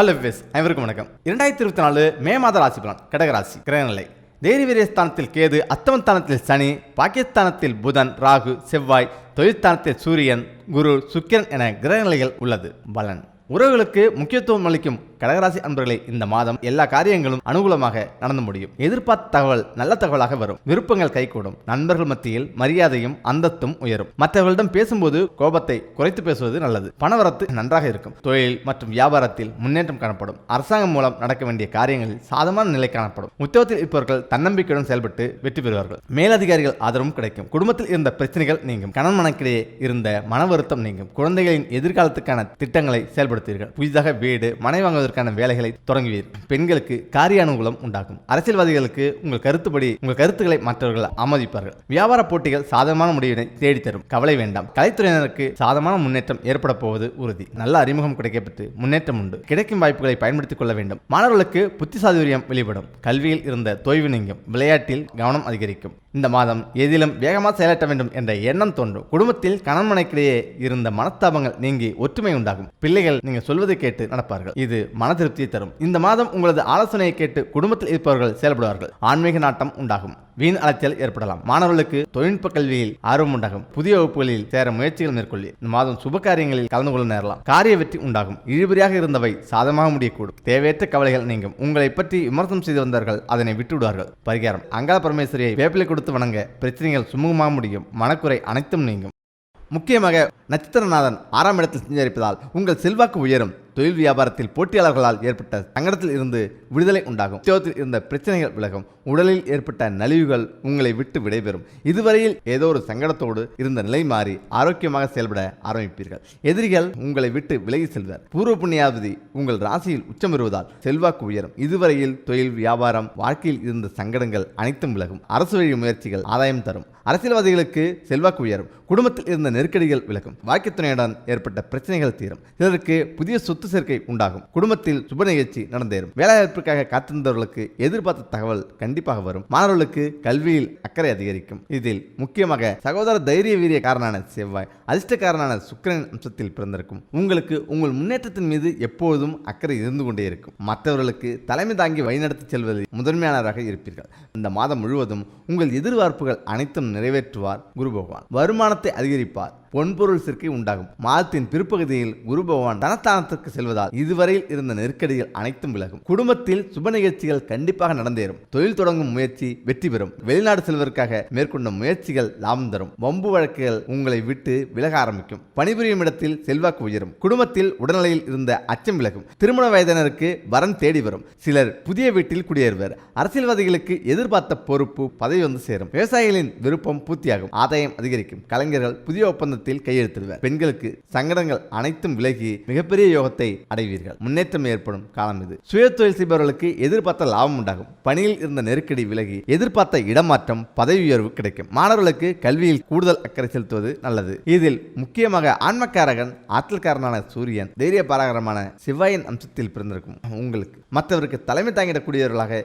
Hello base அனைவருக்கும் வணக்கம். இரண்டாயிரத்தி இருபத்தி நாலு மே மாத ராசி பலன் கடகராசி கிரகநிலை. தேரி ஸ்தானத்தில் கேது அத்தமஸ்தானத்தில் சனி பாகிஸ்தானத்தில் புதன் ராகு செவ்வாய் தொழிற்ஸ்தானத்தில் சூரியன் குரு சுக்கிரன் என கிரகநிலைகள் உள்ளது. பலன். உறவுகளுக்கு முக்கியத்துவம் அளிக்கும் கடகராசி அன்பர்களே இந்த மாதம் எல்லா காரியங்களும் அனுகூலமாக நடந்து முடியும். எதிர்பார்த்த தகவல் நல்ல தகவலாக வரும். விருப்பங்கள் கைகூடும். நண்பர்கள் மத்தியில் மரியாதையும் அந்தத்தும் உயரும். மற்றவர்களிடம் பேசும்போது கோபத்தை குறைத்து பேசுவது நல்லது. பணவரத்து நன்றாக இருக்கும். தொழில் மற்றும் வியாபாரத்தில் முன்னேற்றம் காணப்படும். அரசாங்கம் மூலம் நடக்க வேண்டிய காரியங்களில் சாதமான நிலை காணப்படும். உத்தியோகத்தில் இருப்பவர்கள் தன்னம்பிக்கையுடன் செயல்பட்டு வெற்றி பெறுவார்கள். மேலதிகாரிகள் ஆதரவும் கிடைக்கும். குடும்பத்தில் இருந்த பிரச்சனைகள் நீங்கும். கணவன் மனக்கிடையே இருந்த மன வருத்தம் நீங்கும். குழந்தைகளின் எதிர்காலத்துக்கான திட்டங்களை ஏற்படுத்துவீர்கள் புதிதாக வீடு மனை வாங்குவதற்கான வேலைகளை தொடங்குவீர்கள் பெண்களுக்கு காரிய அனுகூலம் உண்டாகும். அரசியல்வாதிகளுக்கு உங்கள் கருத்துப்படி உங்கள் கருத்துக்களை மற்றவர்கள் ஆமோதிப்பார்கள். வியாபார போட்டிகள் சாதகமான முடிவினை தேடித்தரும். கவலை வேண்டாம். கலைத்துறையினருக்கு சாதகமான முன்னேற்றம் ஏற்பட போவது உறுதி. நல்ல அறிமுகம் கிடைக்கப்பட்டு முன்னேற்றம் உண்டு. கிடைக்கும் வாய்ப்புகளை பயன்படுத்திக் கொள்ள வேண்டும். மாணவர்களுக்கு புத்திசாதுரியம் வெளிப்படும். கல்வியில் இருந்த தொய்வு நீங்கும். விளையாட்டில் கவனம் அதிகரிக்கும். இந்த மாதம் எதிலும் வேகமாக செயலாற்ற வேண்டும் என்ற எண்ணம் தோன்றும். குடும்பத்தில் கணவன்மனைக்கிடையே இருந்த மனஸ்தாபங்கள் நீங்கி ஒற்றுமை உண்டாகும். பிள்ளைகள் நீங்கள் சொல்வதை கேட்டு நடப்பார்கள். இது மன திருப்தியை தரும். இந்த மாதம் உங்களது ஆலோசனையை கேட்டு குடும்பத்தில் இருப்பவர்கள் செயல்படுவார்கள். ஆன்மீக நாட்டம் உண்டாகும். வீண் அலைச்சல் ஏற்படலாம். மாணவர்களுக்கு தொழில்நுட்ப கல்வியில் ஆர்வம் உண்டாகும். புதிய வகுப்புகளில் சேர முயற்சிகள் மேற்கொள்ளி இந்த மாதம் சுப காரியங்களில் கலந்து கொள்ள நேரலாம். காரிய வெற்றி உண்டாகும். இழுபறியாக இருந்தவை சாதமாக முடியக்கூடும். தேவையற்ற கவலைகள் நீங்கும். உங்களை பற்றி விமர்சனம் செய்து வந்தார்கள் அதனை விட்டுவிடுவார்கள். பரிகாரம். அங்காள பரமேஸ்வரியை வேப்பிலை கொடுத்து வணங்க பிரச்சனைகள் சுமூகமாக முடியும். மனக்குறை அனைத்தும் நீங்கும். முக்கியமாக நட்சத்திரநாதன் ஆறாம் இடத்தில் சஞ்சரிப்பதால் உங்கள் செல்வாக்கு உயரும். தொழில் வியாபாரத்தில் போட்டியாளர்களால் ஏற்பட்ட சங்கடத்தில் இருந்து விடுதலை உண்டாகும். உத்தியோகத்தில் இருந்த பிரச்சனைகள் விலகும். உடலில் ஏற்பட்ட நலிவுகள் உங்களை விட்டு விடைபெறும். இதுவரையில் ஏதோ ஒரு சங்கடத்தோடு இருந்த நிலை மாறி ஆரோக்கியமாக செயல்பட ஆரம்பிப்பீர்கள். எதிரிகள் உங்களை விட்டு விலகி செல்வர். பூர்வ புண்ணியாவதி உங்கள் ராசியில் உச்சம் வருவதால் செல்வாக்கு உயரும். இதுவரையில் தொழில் வியாபாரம் வாழ்க்கையில் இருந்த சங்கடங்கள் அனைத்தும் விலகும். அரசு வழி முயற்சிகள் ஆதாயம் தரும். அரசியல்வாதிகளுக்கு செல்வாக்கு உயரும் குடும்பத்தில் இருந்த நெருக்கடிகள் விலகும் வாக்கியத்துறையுடன் ஏற்பட்ட பிரச்சனைகள் தீரும். சிலருக்கு புதிய சொத்து சேர்க்கை உண்டாகும் குடும்பத்தில் சுப நிகழ்ச்சி நடந்தேறும். வேலைவாய்ப்பிற்காக காத்திருந்தவர்களுக்கு எதிர்பார்த்த தகவல் கண்டிப்பாக வரும். மாணவர்களுக்கு கல்வியில் அக்கறை அதிகரிக்கும். இதில் முக்கியமாக சகோதர தைரிய வீரிய காரனான செவ்வாய் அதிர்ஷ்டக்காரனான சுக்கிரனின் அம்சத்தில் பிறந்திருக்கும். உங்களுக்கு உங்கள் முன்னேற்றத்தின் மீது எப்போதும் அக்கறை இருந்து கொண்டே இருக்கும். மற்றவர்களுக்கு தலைமை தாங்கி வழிநடத்தி செல்வதில் முதன்மையானவராக இருப்பீர்கள். இந்த மாதம் முழுவதும் உங்கள் எதிர்பார்ப்புகள் அனைத்தும் நிறைவேற்றுவார் குரு பகவான். வருமானத்தை அதிகரிப்பார். பொன்பொருள் சேர்க்கை உண்டாகும். மாதத்தின் பிற்பகுதியில் குரு பகவான் தனஸ்தானத்திற்கு செல்வதால் இதுவரையில் இருந்த நெருக்கடிகள் அனைத்தும் விலகும். குடும்பத்தில் சுப நிகழ்ச்சிகள் கண்டிப்பாக நடந்தேறும். தொழில் தொடங்கும் முயற்சி வெற்றி பெறும். வெளிநாடு செல்வதற்காக மேற்கொண்ட முயற்சிகள் லாபம் தரும். வம்பு வழக்குகள் உங்களை விட்டு விலக ஆரம்பிக்கும். பணிபுரியும் இடத்தில் செல்வாக்கு உயரும். குடும்பத்தில் உடல்நிலையில் இருந்த அச்சம் விலகும். திருமண வயதினருக்கு வரன் தேடி வரும். சிலர் புதிய வீட்டில் குடியேறுவர். அரசியல்வாதிகளுக்கு எதிர்பார்த்த பொறுப்பு பதவி வந்து சேரும். விவசாயிகளின் விருப்பம் பூர்த்தியாகும். ஆதாயம் அதிகரிக்கும். கலைஞர்கள் புதிய ஒப்பந்தத்தில் கையெழுத்திடுவர். பெண்களுக்கு சங்கடங்கள் அனைத்தும் விலகி மிகப்பெரிய யோகத்தை அடைவீர்கள். முன்னேற்றம் ஏற்படும் காலம் இது. சுய தொழில் செய்பவர்களுக்கு எதிர்பார்த்த லாபம் உண்டாகும். பணியில் இருந்த நெருக்கடி விலகி எதிர்பார்த்த இடமாற்றம் பதவி உயர்வு கிடைக்கும். மாணவர்களுக்கு கல்வியில் கூடுதல் அக்கறை செலுத்துவது நல்லது. இதில் முக்கியமாக ஆன்மக்காரகன் ஆற்றல்காரனான சூரியன் தைரிய பாராகரமான சிவாயின் அம்சத்தில் பிறந்திருக்கும். உங்களுக்கு மற்றவருக்கு தலைமை தாங்கிடக்கூடியவர்களாக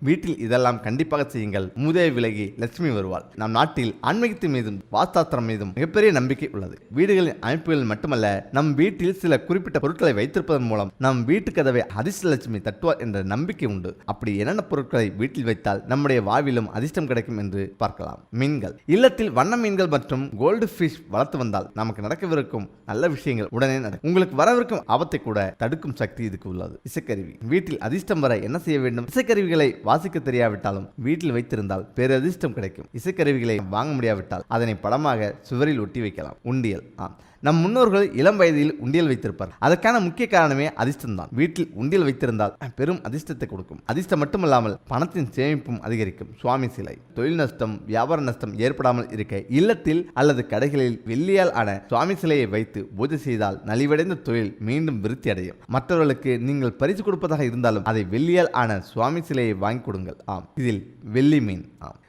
வீட்டில் இதெல்லாம் கண்டிப்பாக செய்யுங்கள். மூதேவி விலகி லட்சுமி வருவாள். நம் நாட்டில் ஆன்மீகத்தின் மீதும் வாஸ்தாத்திரம் மீதும் மிகப்பெரிய நம்பிக்கை உள்ளது. வீடுகளின் அமைப்புகளில் மட்டுமல்ல நம் வீட்டில் சில குறிப்பிட்ட பொருட்களை வைத்திருப்பதன் மூலம் நம் வீட்டு கதவை அதிர்ஷ்ட லட்சுமி தட்டுவார் என்ற நம்பிக்கை உண்டு. அப்படி என்னென்ன பொருட்களை வீட்டில் வைத்தால் நம்முடைய வாழ்விலும் அதிர்ஷ்டம் கிடைக்கும் என்று பார்க்கலாம். மீன்கள். இல்லத்தில் வண்ண மீன்கள் மற்றும் கோல்டு ஃபிஷ் வளர்த்து வந்தால் நமக்கு நடக்கவிருக்கும் நல்ல விஷயங்கள் உடனே நடக்கும். உங்களுக்கு வரவிருக்கும் ஆபத்தை கூட தடுக்கும் சக்தி இதுக்கு உள்ளது. இசைக்கருவி. வீட்டில் அதிர்ஷ்டம் வர என்ன செய்ய வேண்டும்? இசைக்கருவிகளை வாசிக்க தெரியாவிட்டாலும் வீட்டில் வைத்திருந்தால் பேரதிர்ஷ்டம் கிடைக்கும். இசைக்கருவிகளை வாங்க முடியாவிட்டால் அதனை படமாக சுவரில் ஒட்டி வைக்கலாம். உண்டியல். ஆம். நம் முன்னோர்கள் இளம் வயதில் உண்டியல் வைத்திருப்பார். அதற்கான முக்கிய காரணமே அதிர்ஷ்டம்தான். வீட்டில் உண்டியல் வைத்திருந்தால் பெரும் அதிர்ஷ்டத்தை கொடுக்கும். அதிர்ஷ்டம் மட்டுமல்லாமல் பணத்தின் சேமிப்பும் அதிகரிக்கும். சுவாமி சிலை. தொழில் நஷ்டம் வியாபார நஷ்டம் ஏற்படாமல் இருக்க இல்லத்தில் அல்லது கடைகளில் வெள்ளியால் ஆன சுவாமி சிலையை வைத்து பூஜை செய்தால் நலிவடைந்த தொழில் மீண்டும் விருத்தி அடையும் மற்றவர்களுக்கு நீங்கள் பரிசு கொடுப்பதாக இருந்தாலும் அதை வெள்ளியால் ஆன சுவாமி சிலையை வாங்கி கொடுங்கள். ஆம். இதில் வெள்ளி மீன். ஆம்.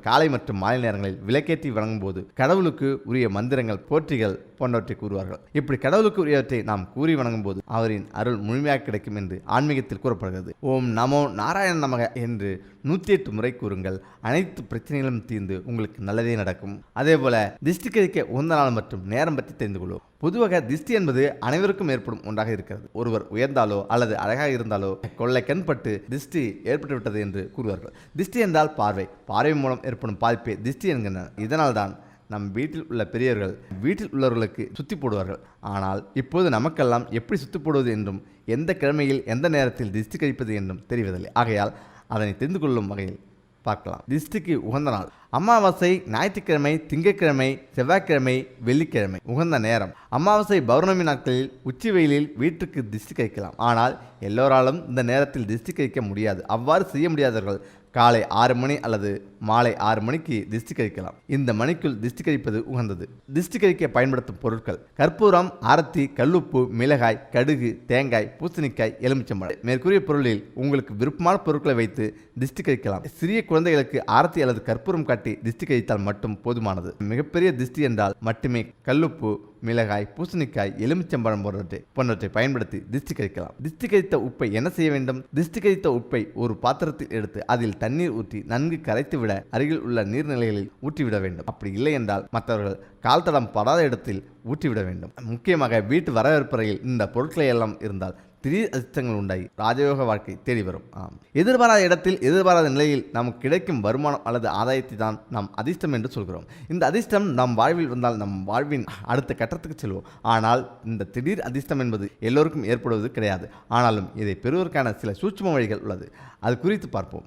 காலை மற்றும் மாலை நேரங்களில் விளக்கேற்றி வணங்கும் போது கடவுளுக்கு உரிய மந்திரங்கள் போற்றிகள் போன்றவற்றை கூறுவார்கள். இப்படி கடவுளுக்கு உரியவற்றை நாம் கூறி வணங்கும் போது அவரின் அருள் முழுமையாக கிடைக்கும் என்று ஆன்மீகத்தில் கூறப்படுகிறது. ஓம் நமோ நாராயண நமக என்று நூற்றி எட்டு முறை கூறுங்கள். அனைத்து பிரச்சனைகளும் தீர்ந்து உங்களுக்கு நல்லதே நடக்கும். அதே போல திஷ்டிகரிக்க கழிக்க நாள் மற்றும் நேரம் பற்றி தெரிந்து கொள்வோம். பொதுவாக திஷ்டி என்பது அனைவருக்கும் ஏற்படும் ஒன்றாக இருக்கிறது. ஒருவர் உயர்ந்தாலோ அல்லது அழகாக இருந்தாலோ கொள்ளை கண்பட்டு திஷ்டி ஏற்பட்டுவிட்டது என்று கூறுவார்கள். திஷ்டி என்றால் பார்வை. பார்வை மூலம் ஏற்படும் பாதிப்பே திஷ்டி என்கின்றனர். இதனால்தான் நம் வீட்டில் உள்ள பெரியவர்கள் வீட்டில் உள்ளவர்களுக்கு சுத்தி போடுவார்கள். ஆனால் இப்போது நமக்கெல்லாம் எப்படி சுத்தி போடுவது என்றும் எந்த கிழமையில் எந்த நேரத்தில் திஷ்டி கழிப்பது என்றும் தெரிவதில்லை. ஆகையால் அதனை தெரிந்து கொள்ளும் வகையில் பார்க்கலாம். திஷ்டிக்கு உகந்த நாள். அமாவாசை ஞாயிற்றுக்கிழமை திங்கட்கிழமை செவ்வாய்க்கிழமை வெள்ளிக்கிழமை உகந்த நேரம். அமாவாசை பௌர்ணமி நாட்களில் உச்சி வெயிலில் வீட்டுக்கு திஷ்டி கழிக்கலாம். ஆனால் எல்லோராலும் இந்த நேரத்தில் திஷ்டி கைக்க முடியாது. அவ்வாறு செய்ய முடியாதவர்கள் காலை ஆறு மணி அல்லது மாலை ஆறு மணிக்கு திஷ்டி கழிக்கலாம் இந்த மணிக்குள் திஷ்டி கழிப்பது உகந்தது. திஷ்டி கழிக்க பயன்படுத்தும் பொருட்கள் கற்பூரம் ஆரத்தி கல்லுப்பு மிளகாய் கடுகு தேங்காய் பூசணிக்காய் எலுமிச்சம்பழம். மேற்கூறிய பொருளில் உங்களுக்கு விருப்பமான பொருட்களை வைத்து திஷ்டி கழிக்கலாம் சிறிய குழந்தைகளுக்கு ஆரத்தி அல்லது கற்பூரம் காட்டி திஷ்டி கழித்தால் மட்டும் போதுமானது. மிகப்பெரிய திஷ்டி என்றால் மட்டுமே கல்லுப்பு மிளகாய் பூசணிக்காய் எலுமிச்சம்பழம் போன்றவற்றை போன்றவற்றை பயன்படுத்தி திஷ்டி கழிக்கலாம் திஷ்டி கழித்த உப்பை என்ன செய்ய வேண்டும்? திஷ்டி கழித்த உப்பை ஒரு பாத்திரத்தில் எடுத்து அதில் தண்ணீர் ஊற்றி நன்கு கரைத்துவிட அருகில் உள்ள நீர்நிலைகளில் ஊற்றிவிட வேண்டும். அப்படி இல்லை என்றால் மற்றவர்கள் கால் தடம் படாத இடத்தில் ஊற்றிவிட வேண்டும். முக்கியமாக வீட்டு வரவேற்பறையில் இந்த பொருட்களை எல்லாம் இருந்தால் திடீர் அதிர்ஷ்டங்கள் உண்டாகி ராஜயோக வாழ்க்கை தேடி வரும். ஆம். எதிர்பாராத இடத்தில் எதிர்பாராத நிலையில் நமக்கு கிடைக்கும் வருமானம் அல்லது ஆதாயத்தை தான் நாம் அதிர்ஷ்டம் என்று சொல்கிறோம். இந்த அதிர்ஷ்டம் நம் வாழ்வில் வந்தால் நம் வாழ்வின் அடுத்த கட்டத்துக்கு செல்வோம். ஆனால் இந்த திடீர் அதிர்ஷ்டம் என்பது எல்லோருக்கும் ஏற்படுவது கிடையாது. ஆனாலும் இதை பெறுவதற்கான சில சூட்சும வழிகள் உள்ளது. அது குறித்து பார்ப்போம்.